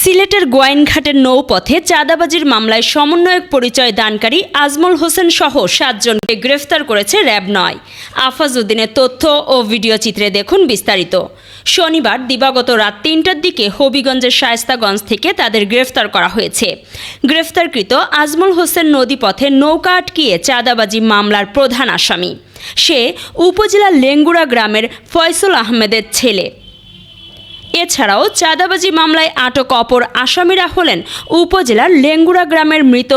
সিলেটের গোয়াইনঘাটের নৌপথে চাঁদাবাজির মামলায় সমন্বয়ক পরিচয় দানকারী আজমল হোসেন সহ সাতজনকে গ্রেফতার করেছে র্যাব নয়। আফাজ উদ্দিনের তথ্য ও ভিডিও চিত্রে দেখুন বিস্তারিত। শনিবার দিবাগত রাত তিনটার দিকে হবিগঞ্জের শায়েস্তাগঞ্জ থেকে তাদের গ্রেফতার করা হয়েছে। গ্রেফতারকৃত আজমল হোসেন নদীপথে নৌকা আটকিয়ে চাঁদাবাজি মামলার প্রধান আসামি। সে উপজেলার লেঙ্গুড়া গ্রামের ফয়সল আহমেদের ছেলে। এছাড়াও চাঁদাবাজি মামলায় আটক অপর আসামিরা হলেন উপজেলার লেঙ্গুড়া গ্রামের মৃত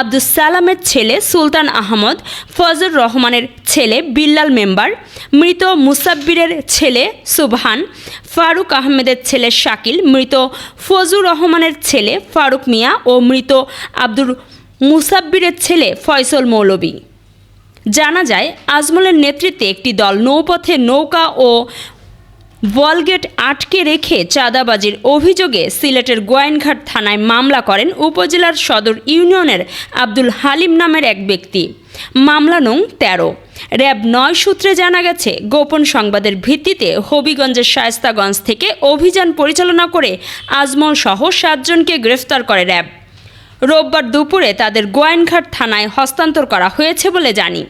আব্দুস সালামের ছেলে সুলতান আহমদ ফজর রহমানের ছেলে বিল্লাল মেম্বার, মৃত মুসাব্বিরের ছেলে সুবহান, ফারুক আহমেদের ছেলে শাকিল, মৃত ফজুর রহমানের ছেলে ফারুক মিয়া ও মৃত আব্দুর মুসাব্বিরের ছেলে ফয়সল মৌলবী জানা যায়, আজমলের নেতৃত্বে একটি দল নৌপথে নৌকা ও ওয়ালগেট আটকে রেখে চাঁদাবাজির অভিযোগে সিলেটের গোয়াইনঘাট থানায় মামলা করেন উপজেলার সদর ইউনিয়নের আব্দুল হালিম নামের এক ব্যক্তি। মামলা নং তেরো। র্যাব নয় সূত্রে জানা গেছে, গোপন সংবাদের ভিত্তিতে হবিগঞ্জের শায়েস্তাগঞ্জ থেকে অভিযান পরিচালনা করে আজমল সহ সাতজনকে গ্রেফতার করে র্যাব। রোববার দুপুরে তাদের গোয়াইনঘাট থানায় হস্তান্তর করা হয়েছে বলে জানি।